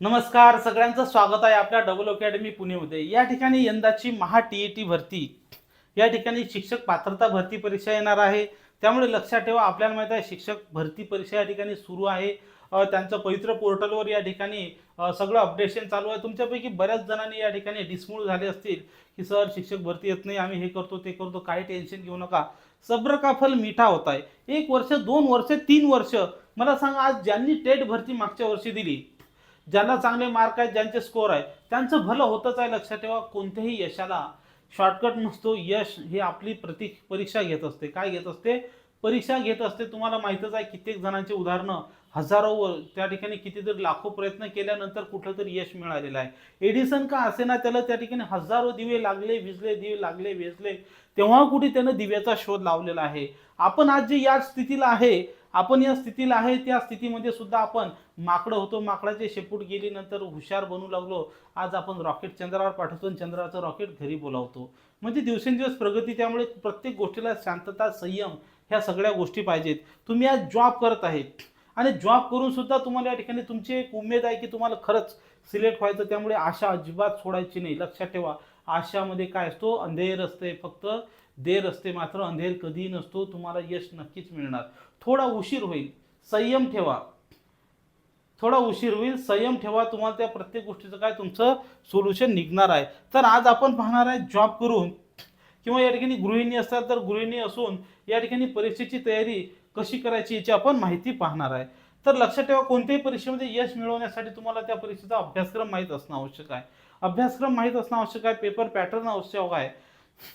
नमस्कार सगळ्यांचं स्वागत आहे आपल्या डबल अकॅडमी पुणेमध्ये. या ठिकाणी यंदाची महा टी ई टी भरती. या ठिकाणी शिक्षक पात्रता भरती परीक्षा येणार आहे. त्यामुळे लक्षात ठेवा आपल्याला माहीत आहे शिक्षक भरती परीक्षा या ठिकाणी सुरू आहे. त्यांचं पवित्र पोर्टलवर या ठिकाणी सगळं अपडेशन चालू आहे. तुमच्यापैकी बऱ्याच जणांनी या ठिकाणी डिसमूळ झाले असतील की सर शिक्षक भरती येत नाही आम्ही हे करतो ते करतो काही टेन्शन घेऊ नका. सब्र का फल मिठा होत आहे. एक वर्ष दोन वर्ष तीन वर्ष. मला सांगा आज ज्यांनी टेट भरती मागच्या वर्षी दिली ज्यांना चांगले मार्क आहेत ज्यांचे स्कोर आहे त्यांचं भलं होतच आहे लक्षात ठेवा. कोणत्याही यशाला शॉर्टकट नसतो. यश हे आपली प्रतीक परीक्षा घेत असते. काय घेत असते? परीक्षा घेत असते. तुम्हाला माहीतच आहे कित्येक जणांचे उदाहरणं हजारो व त्या ठिकाणी कितीतरी लाखो प्रयत्न केल्यानंतर कुठलं तरी यश मिळालेलं आहे. एडिसन का असे ना त्याला त्या ठिकाणी हजारो दिवे लागले विजले दिवे लागले विजले तेव्हा कुठे त्यानं दिव्याचा शोध लावलेला आहे. आपण आज जे या स्थितीला आहे आपण या स्थितीला आहे त्या स्थितीमध्ये सुद्धा आपण माकडं होतो. माकडाचे शेपूट गेली नंतर हुशार बनू लागलो. आज आपण रॉकेट चंद्रावर पाठवतो आणि चंद्राचं रॉकेट घरी बोलावतो. म्हणजे दिवसेंदिवस प्रगती त्यामुळे प्रत्येक गोष्टीला शांतता संयम ह्या सगळ्या गोष्टी पाहिजेत. तुम्ही आज जॉब करत आहेत. आणि जॉब करून सुद्धा तुम्हाला या ठिकाणी तुमची एक उमेद आहे की तुम्हाला खरंच सिलेक्ट व्हायचं. त्यामुळे आशा अजिबात सोडायची नाही. लक्षात ठेवा. आशामध्ये काय असतो? अंधेर असते फक्त देर असते मात्र अंधेर कधीही नसतो तुम्हाला यश नक्कीच मिळणार. थोडा उशीर होईल संयम ठेवा. थोडा उशीर होईल संयम ठेवा तुम्हाला त्या प्रत्येक गोष्टीचं काय तुमचं सोल्युशन निघणार आहे. तर आज आपण पाहणार आहे जॉब करून किंवा या ठिकाणी गृहिणी असतात तर गृहिणी असून या ठिकाणी परीक्षेची तयारी कशी करायची याची आपण माहिती पाहणार आहे. तर लक्षात ठेवा कोणत्याही परीक्षेमध्ये यश मिळवण्यासाठी तुम्हाला त्या परीक्षेचा अभ्यासक्रम माहीत असणं आवश्यक आहे. अभ्यासक्रम माहीत असणं आवश्यक आहे पेपर पॅटर्न आवश्यक आहे.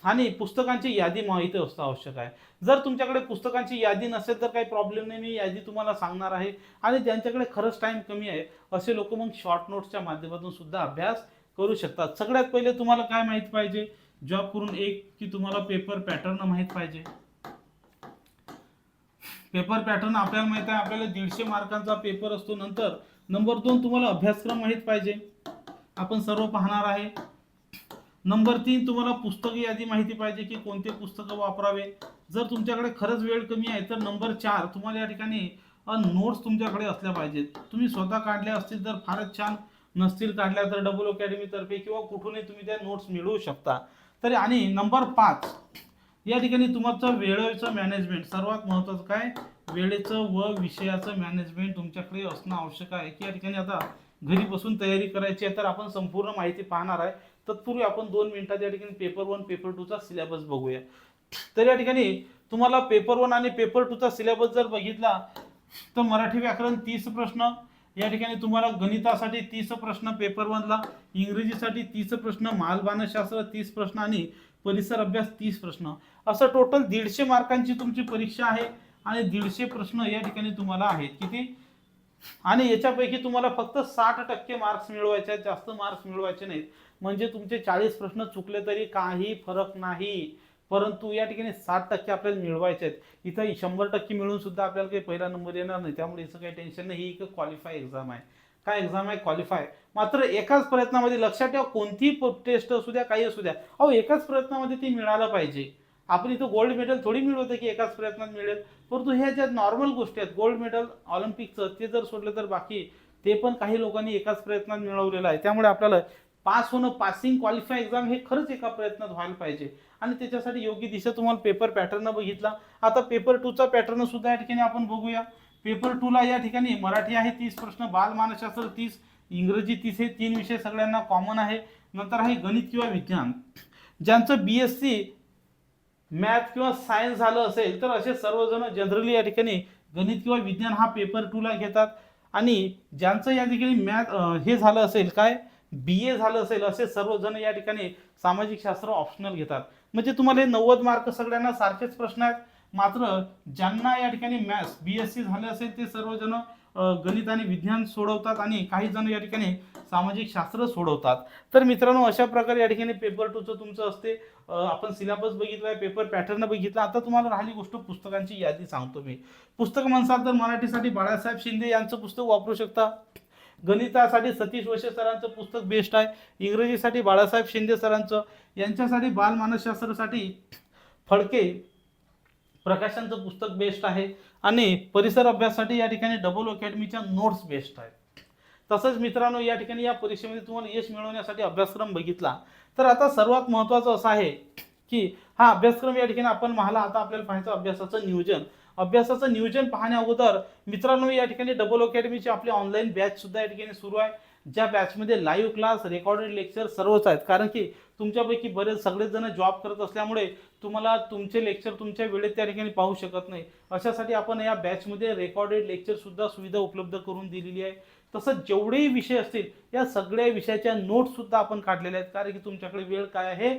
आणि पुस्तकांची यादी माहिती असणं आवश्यक आहे. जर तुमच्याकडे पुस्तकांची यादी नसेल तर काही प्रॉब्लेम नाही. मी यादी तुम्हाला सांगणार आहे. आणि ज्यांच्याकडे खरंच टाईम कमी आहे असे लोक मग शॉर्ट नोट्सच्या माध्यमातून सुद्धा अभ्यास करू शकतात. सगळ्यात पहिले तुम्हाला काय माहीत पाहिजे? जॉब करून एक की तुम्हाला पेपर पॅटर्न माहीत पाहिजे. पेपर पॅटर्न आपल्याला माहीत आहे आपल्याला दीडशे मार्कांचा पेपर असतो. नंतर नंबर दोन तुम्हाला अभ्यासक्रम माहीत पाहिजे. आपण सर्व पाहणार आहे. नंबर तीन तुम्हाला पुस्तक यादी माहिती पाहिजे की कोणते पुस्तकं वापरावे? जर तुमच्याकडे खरंच वेळ कमी आहे तर नंबर चार तुम्हाला या ठिकाणी नोट्स तुमच्याकडे असल्या पाहिजेत. तुम्ही स्वतः काढल्या असतील तर फारच छान नसतील काढल्या तर डबल अकॅडमीतर्फे किंवा कुठूनही तुम्ही त्या नोट्स मिळवू शकता. तरी आणि नंबर पाच या ठिकाणी तुमचं वेळेचं मॅनेजमेंट सर्वात महत्त्वाचं काय? वेळेचं व विषयाचं मॅनेजमेंट तुमच्याकडे असणं आवश्यक आहे. की या ठिकाणी आता घरी बसून तयारी करायची आहे तर आपण संपूर्ण माहिती पाहणार आहे. तत्पूर्वी आपण दोन मिनिटात या ठिकाणी पेपर वन पेपर टूचा सिलेबस बघूया. तर या ठिकाणी तुम्हाला पेपर वन आणि पेपर टूचा सिलेबस जर बघितला तर मराठी व्याकरण तीस प्रश्न या ठिकाणी तुम्हाला गणितासाठी तीस प्रश्न पेपर वनला इंग्रजीसाठी तीस प्रश्न मालबाणशास्त्र तीस प्रश्न आणि परिसर अभ्यास तीस प्रश्न. असं टोटल दीडशे मार्कांची तुमची परीक्षा आहे आणि दीडशे प्रश्न या ठिकाणी तुम्हाला आहेत. किती? आणि याच्यापैकी तुम्हाला फक्त साठ टक्के मार्क्स मिळवायचे आहेत जास्त मार्क्स मिळवायचे नाहीत. म्हणजे तुमचे चाळीस प्रश्न चुकले तरी काही फरक नाही. परंतु या ठिकाणी साठ टक्के आपल्याला मिळवायचे आहेत. इथं शंभर टक्के मिळून सुद्धा आपल्याला काही पहिला नंबर येणार नाही. त्यामुळे याचं काही टेन्शन नाही. ही एक क्वालिफाय एक्झाम आहे. काय एक्झाम आहे? क्वालिफाय मात्र एकाच प्रयत्नामध्ये लक्षात ठेवा. कोणतीही टेस्ट असू द्या काही असू द्या. अहो एकाच प्रयत्नामध्ये ती मिळालं पाहिजे. आपण इथं गोल्ड मेडल थोडी मिळवतं की एकाच प्रयत्नात मिळेल. परंतु ह्या ज्या नॉर्मल गोष्टी आहेत गोल्ड मेडल ऑलिम्पिकचं ते जर सोडलं तर बाकी ते पण काही लोकांनी एकाच प्रयत्नात मिळवलेलं आहे. त्यामुळे आपल्याला पास होणं पासिंग क्वालिफाय एक्झाम हे खरंच एका प्रयत्नात व्हायला पाहिजे. आणि त्याच्यासाठी योग्य दिशा तुम्हाला पेपर पॅटर्न बघितला. आता पेपर टूचा पॅटर्न सुद्धा या ठिकाणी आपण बघूया. पेपर टूला या ठिकाणी मराठी आहे तीस प्रश्न बालमानसशास्त्र तीस इंग्रजी तीस हे तीन विषय सगळ्यांना कॉमन आहे. नंतर आहे गणित किंवा विज्ञान. ज्यांचं बी एस सी मॅथ किंवा सायन्स झालं असेल तर असे सर्वजण जनरली या ठिकाणी गणित किंवा विज्ञान हा पेपर टूला घेतात. आणि ज्यांचं या ठिकाणी मॅथ हे झालं असेल काय बी ए झालं असेल असे सर्वजण या ठिकाणी सामाजिक शास्त्र ऑप्शनल घेतात. म्हणजे तुम्हाला हे नव्वद मार्क सगळ्यांना सारखेच प्रश्न आहेत. मात्र ज्यांना या ठिकाणी मॅथ्स बी एस सी झाले असेल ते सर्वजण गणित आणि विज्ञान सोडवतात आणि काही जण या ठिकाणी सामाजिक शास्त्र सोडवतात. तर मित्रांनो अशा प्रकारे या ठिकाणी पेपर टूचं तुमचं असते. आपण सिलेबस बघितलाय पेपर पॅटर्न बघितला. आता तुम्हाला राहिली गोष्ट पुस्तकांची यादी सांगतो मी. पुस्तक म्हणसाल तर मराठीसाठी बाळासाहेब शिंदे यांचं पुस्तक वापरू शकता. गणितासाठी सतीश वशे सरांचं पुस्तक बेस्ट आहे. इंग्रजीसाठी बाळासाहेब शिंदे सरांचं. यांच्यासाठी बालमानसशास्त्रासाठी फडके प्रकाशांचं पुस्तक बेस्ट आहे आणि परिसर अभ्यासासाठी या ठिकाणी डबल अकॅडमीच्या नोट्स बेस्ट आहेत. तसंच मित्रांनो या ठिकाणी या परीक्षेमध्ये तुम्हाला यश मिळवण्यासाठी अभ्यासक्रम बघितला. तर आता सर्वात महत्त्वाचं असं आहे की हा अभ्यासक्रम या ठिकाणी आपण मला आता आपल्याला पाहायचं अभ्यासाचं नियोजन. अभ्यासाचं नियोजन पाहण्या अगोदर मित्रांनो या ठिकाणी डबल अकॅडमीची आपली ऑनलाईन बॅच सुद्धा या ठिकाणी सुरू आहे. ज्या बॅचमध्ये लाईव्ह क्लास रेकॉर्डेड लेक्चर सर्वच आहेत. कारण की तुमच्यापैकी बरेच सगळेच जण जॉब करत असल्यामुळे तुम्हाला तुमचे लेक्चर तुमच्या वेळेत त्या ठिकाणी पाहू शकत नाही. अशासाठी आपण या बॅचमध्ये रेकॉर्डेड लेक्चरसुद्धा सुविधा उपलब्ध करून दिलेली आहे. तसंच जेवढेही विषय असतील या सगळ्या विषयाच्या नोट्ससुद्धा आपण काढलेल्या आहेत. कारण की तुमच्याकडे वेळ काय आहे?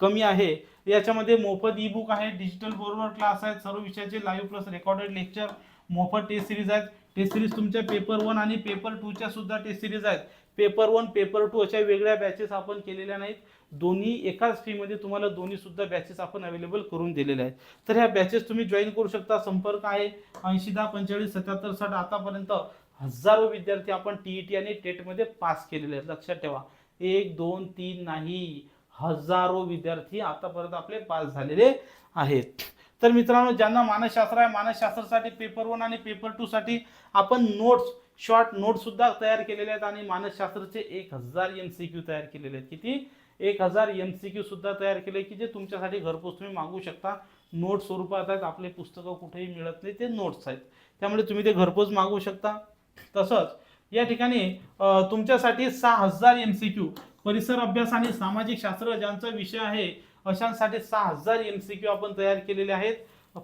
कमी आहे. याच्यामध्ये मोफत ई बुक आहे डिजिटल बरोबर क्लास आहेत सर्व विषयाचे लाईव्ह प्लस रेकॉर्डेड लेक्चर मोफत टेस्ट सिरीज आहेत. टेस्ट सिरीज तुमच्या पेपर वन आणि पेपर टूच्या सुद्धा टेस्ट सिरीज आहेत. पेपर वन पेपर टू अशा वेगळ्या बॅचेस आपण केलेल्या नाहीत. दोन्ही एकाच फीमध्ये तुम्हाला दोन्ही सुद्धा बॅचेस आपण अवेलेबल करून दिलेल्या आहेत. तर ह्या बॅचेस तुम्ही जॉईन करू शकता. संपर्क आहे ऐंशी दहा पंचेचाळीस सत्याहत्तर साठ आतापर्यंत हजारो विद्यार्थी आपण टी ई टी आणि टेटमध्ये पास केलेले आहेत. लक्षात ठेवा. एक दोन तीन नाही. हजारो विद्यार्थी आतापर्यंत आपले पास झालेले आहेत. तर मित्रांनो ज्यांना मानसशास्त्र आहे मानसशास्त्रासाठी पेपर वन आणि पेपर टू साठी आपण नोट्स शॉर्ट नोट्ससुद्धा तयार केलेले आहेत आणि मानसशास्त्राचे एक हजार एम सी क्यू तयार केलेले आहेत. किती? एक हजार एम सी क्यू सुद्धा तयार केले की जे तुमच्यासाठी घरपोच तुम्ही मागू शकता. नोट स्वरूपात आहेत आपले पुस्तकं कुठेही मिळत नाही ते नोट्स आहेत. त्यामुळे तुम्ही ते घरपोच मागू शकता. तसंच या ठिकाणी तुमच्यासाठी सहा हजार एम सी क्यू परिसर अभ्यास आणि सामाजिक शास्त्र ज्यांचा विषय आहे अशांसाठी सहा हजार एम सी क्यू आपण तयार केलेले आहेत?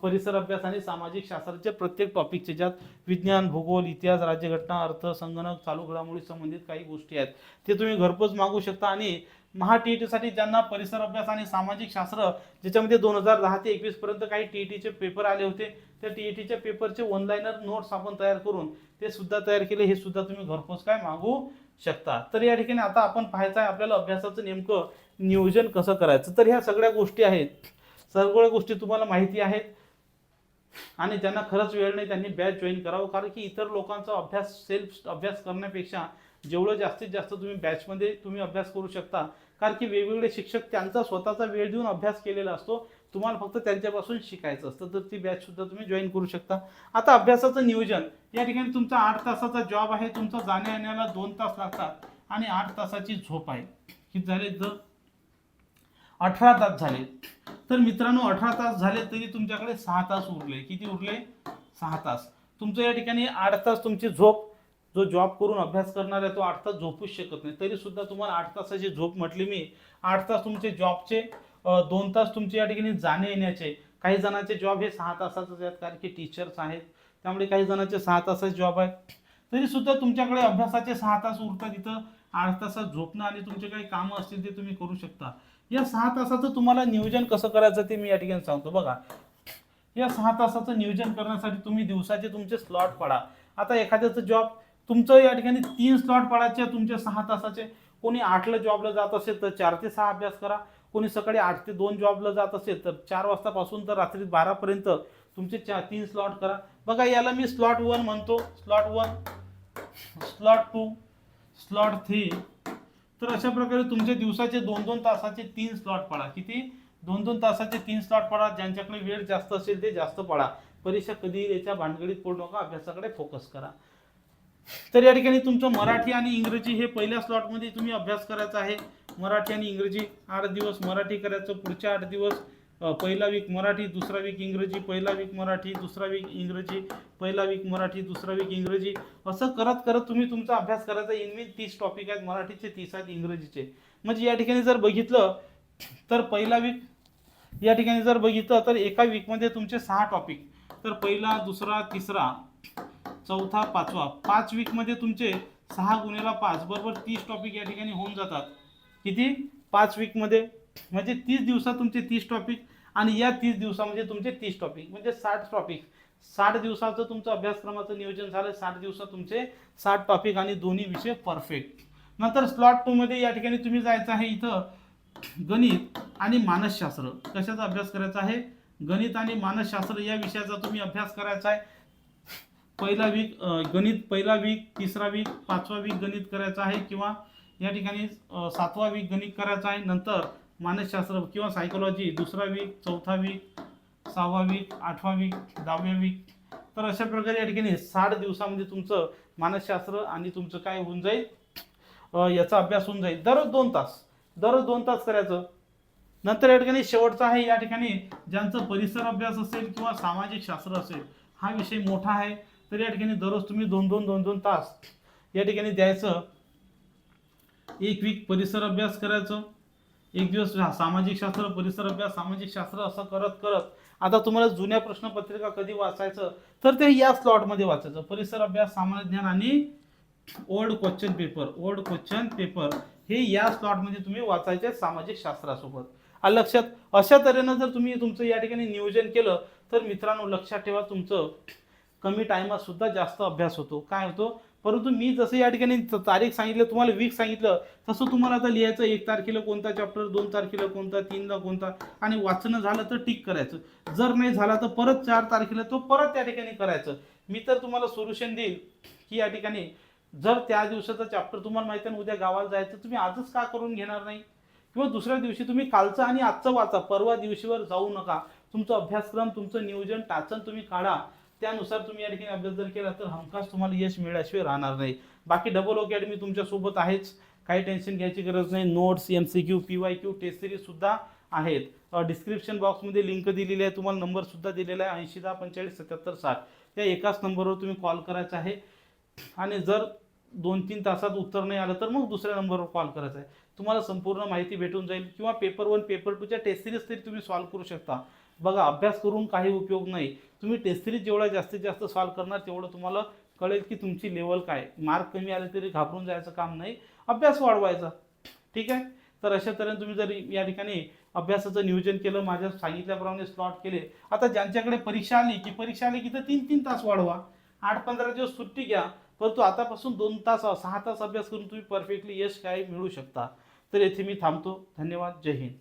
परिसर अभ्यास आणि सामाजिक शास्त्राचे प्रत्येक टॉपिकचे ज्यात विज्ञान भूगोल इतिहास राज्यघटना अर्थ संगणक चालू घडामोडी संबंधित काही गोष्टी आहेत. ते तुम्ही घरपोच मागू शकता आणि महा टी ई टीसाठी ज्यांना परिसर अभ्यास आणि सामाजिक शास्त्र ज्याच्यामध्ये दोन हजार दहा ते एकवीस पर्यंत काही टी ई टीचे पेपर आले होते त्या टी ई टीच्या पेपरचे ऑनलाईनर नोट्स आपण तयार करून ते सुद्धा तयार केले हे सुद्धा तुम्ही घरपोच काय मागू शकता. तर या ठिकाणी आता आपण पाहायचं आहे आपल्याला अभ्यासाचं नेमकं नियोजन कसं करायचं? तर ह्या सगळ्या गोष्टी आहेत. सगळ्या गोष्टी तुम्हाला माहिती आहेत. आणि ज्यांना खरंच वेळ नाही त्यांनी बॅच जॉईन करावं. कारण की इतर लोकांचा अभ्यास सेल्फ अभ्यास करण्यापेक्षा जेवढं जास्तीत जास्त तुम्ही बॅचमध्ये तुम्ही अभ्यास करू शकता. कारण की वेगवेगळे शिक्षक त्यांचा स्वतःचा वेळ देऊन अभ्यास केलेला असतो. तुम्हाला फक्त त्यांच्यापासून शिकायचं असतं. तर ती बॅचसुद्धा तुम्ही जॉईन करू शकता. आता अभ्यासाचं नियोजन. या ठिकाणी तुमचा आठ तासाचा जॉब आहे. तुमचा जाण्या येण्याला दोन तास लागतात. आणि आठ तासाची झोप आहे. ही झाले जर अठरा तास झाले. तर मित्रांनो अठरा तास झाले तरी तुमच्याकडे सहा तास उरले. किती उरले? सहा तास. तुमचं या ठिकाणी आठ तास तुमची झोप जो जॉब करून अभ्यास करणार आहे तो आठ तास झोपूच शकत नाही. तरी सुद्धा तुम्हाला आठ तासाची झोप म्हटली मी आठ तास तुमचे जॉबचे दोन तास तुमचे या ठिकाणी जाणे येण्याचे. काही जणांचे जॉब हे सहा तासाचेच आहेत कारण की टीचर्स आहेत. त्यामुळे काही जणांचे सहा तासाचे जॉब आहेत. तरी सुद्धा तुमच्याकडे अभ्यासाचे सहा तास उरतात इथं. आठ तासात झोपणं आणि तुमचे काही कामं असतील ते तुम्ही करू शकता. या सहा तासाचं तुम्हाला नियोजन कसं करायचं ते मी या ठिकाणी सांगतो. बघा या सहा तासाचं नियोजन करण्यासाठी तुम्ही दिवसाचे तुमचे स्लॉट पाडा. आता एखाद्याचं जॉब तुमचं या ठिकाणी तीन स्लॉट पाडायचे तुमच्या सहा तासाचे. कोणी आठला जॉबला जात असेल तर चार ते सहा अभ्यास करा. कोणी सकाळी आठ ते दोन जॉबला जात असेल तर चार वाजतापासून तर रात्री बारापर्यंत तुमचे चार तीन स्लॉट करा. बघा याला मी स्लॉट वन म्हणतो. Slot one slot two slot three तर अशा प्रकारे तुमचे दिवसाचे दोन दोन तासाचे तीन स्लॉट पडा. किती? दोन दोन तासाचे तीन स्लॉट पडा. ज्यांच्याकडे वेळ जास्त असेल ते जास्त पडा. परीक्षा कधी याच्या भानगडीत पडू नका. अभ्यासाकडे फोकस करा. तर या ठिकाणी तुमचं मराठी आणि इंग्रजी हे पहिल्या स्लॉटमध्ये तुम्ही अभ्यास करायचा आहे. मराठी आणि इंग्रजी आठ दिवस. मराठी करायचं पुढच्या आठ दिवस. पहिला वीक मराठी दुसरा वीक इंग्रजी पहिला वीक मराठी दुसरा वीक इंग्रजी पहिला वीक मराठी दुसरा वीक इंग्रजी. असं करत करत तुम्ही तुमचा अभ्यास करायचा. इनमिन तीस टॉपिक आहेत मराठीचे तीस आहेत इंग्रजीचे. म्हणजे या ठिकाणी जर बघितलं तर पहिला वीक या ठिकाणी जर बघितलं तर एका वीकमध्ये तुमचे सहा टॉपिक तर पहिला दुसरा तिसरा चौथा पाचवा. पाच वीकमध्ये तुमचे सहा गुणेला पाच. बरोबर तीस टॉपिक या ठिकाणी होऊन जातात. किती? पाच वीकमध्ये म्हणजे तीस दिवसात तुमचे तीस टॉपिक आणि या तीस दिवसामध्ये तुमचे तीस टॉपिक म्हणजे साठ टॉपिक साठ दिवसाचं तुमचं अभ्यासक्रमाचं नियोजन झालं साठ दिवसात तुमचे साठ टॉपिक आणि दोन्ही विषय परफेक्ट नंतर स्लॉट टूमध्ये या ठिकाणी तुम्ही जायचं आहे इथं गणित आणि मानसशास्त्र. कशाचा अभ्यास करायचा आहे? गणित आणि मानसशास्त्र या विषयाचा तुम्ही अभ्यास करायचा आहे. पहिला वीक गणित पहिला वीक तिसरा वीक पाचवा वीक गणित करायचा आहे किंवा या ठिकाणी सातवा वीक गणित करायचा आहे. नंतर मानसशास्त्र किंवा सायकोलॉजी दुसरा वीक चौथा वीक सहावा वीक आठवा वीक दहाव्या वीक तर अशा प्रकारे या ठिकाणी साठ दिवसामध्ये तुमचं मानसशास्त्र आणि तुमचं काय होऊन जाईल याचा अभ्यास होऊन जाईल. दररोज दोन तास. दररोज दोन तास करायचं. नंतर या ठिकाणी शेवटचा आहे या ठिकाणी ज्यांचं परिसर अभ्यास असेल किंवा सामाजिक शास्त्र असेल हा विषय मोठा आहे. तर या ठिकाणी दररोज तुम्ही दोन दोन दोन दोन तास या ठिकाणी द्यायचं. एक वीक परिसर अभ्यास करायचं. एक दिवस सामाजिक शास्त्र परिसर अभ्यास सामाजिक शास्त्र असं करत करत आता तुम्हाला जुन्या प्रश्नपत्रिका कधी वाचायचं? तर ते या स्लॉटमध्ये वाचायचं. परिसर अभ्यास सामान्य ज्ञान आणि old question paper old question paper हे या स्लॉटमध्ये तुम्ही वाचायचे सामाजिक शास्त्रासोबत. लक्षात अशा तऱ्हेनं जर तुम्ही तुमचं या ठिकाणी नियोजन केलं तर मित्रांनो लक्षात ठेवा तुमचं कमी टायमात सुद्धा जास्त अभ्यास होतो. काय होतो? परंतु मी जसं या ठिकाणी तारीख सांगितलं तुम्हाला वीक सांगितलं तसं तुम्हाला आता लिहायचं एक तारखेला कोणता चॅप्टर दोन तारखेला कोणता तीनला कोणता आणि वाचणं झालं तर टिक करायचं. जर नाही झाला तर परत चार तारखेला तो परत त्या ठिकाणी करायचं. मी तर तुम्हाला सोल्युशन देईल की या ठिकाणी जर त्या दिवसाचा चॅप्टर तुम्हाला माहिती आहे ना उद्या गावाला जायचं तुम्ही आजच का करून घेणार नाही? किंवा दुसऱ्या दिवशी तुम्ही कालचं आणि आजचं वाचा परवा दिवशीवर जाऊ नका. तुमचा अभ्यासक्रम तुमचं नियोजन टाचन तुम्ही काढा. त्यानुसार तुम्ही या ठिकाणी अभ्यास जर केला तर हमखास तुम्हाला यश मिळाल्याशिवाय राहणार नाही. बाकी डबल अकॅडमी तुमच्यासोबत आहेच. काही टेन्शन घ्यायची गरज नाही. Notes M C Q P Y Q test सिरीजसुद्धा आहेत. डिस्क्रिप्शन बॉक्समध्ये लिंक दिलेली आहे. तुम्हाला नंबरसुद्धा दिलेला आहे. ऐंशी दहा पंचेचाळीस सत्याहत्तर साठ. या एकाच नंबरवर तुम्ही कॉल करायचा आहे. आणि जर दोन तीन तासात उत्तर नाही आलं तर मग दुसऱ्या नंबरवर कॉल करायचा आहे. तुम्हाला संपूर्ण माहिती भेटून जाईल. किंवा पेपर वन पेपर टूच्या टेस्ट सिरीज तरी तुम्ही सॉल्व्ह करू शकता. बघा अभ्यास करून काही उपयोग नाही. तुम्ही टेस्ट सिरीज जेवढा जास्तीत जास्त सॉल्व करणार तेवढं तुम्हाला कळेल की तुमची लेवल काय. मार्क कमी आले तरी घाबरून जायचं काम नाही. अभ्यास वाढवायचा. ठीक आहे? तर अशा तऱ्हेने तुम्ही जर या ठिकाणी अभ्यासाचं नियोजन केलं माझ्या सांगितल्याप्रमाणे स्लॉट केले. आता ज्यांच्याकडे परीक्षा आली की परीक्षा आली की तर तीन तीन तास वाढवा. आठ पंधरा दिवस सुट्टी घ्या परंतु आतापासून दोन तास सहा तास अभ्यास करून तुम्ही परफेक्टली यश काय मिळू शकता. तर येथे मी थांबतो. धन्यवाद. जय हिंद.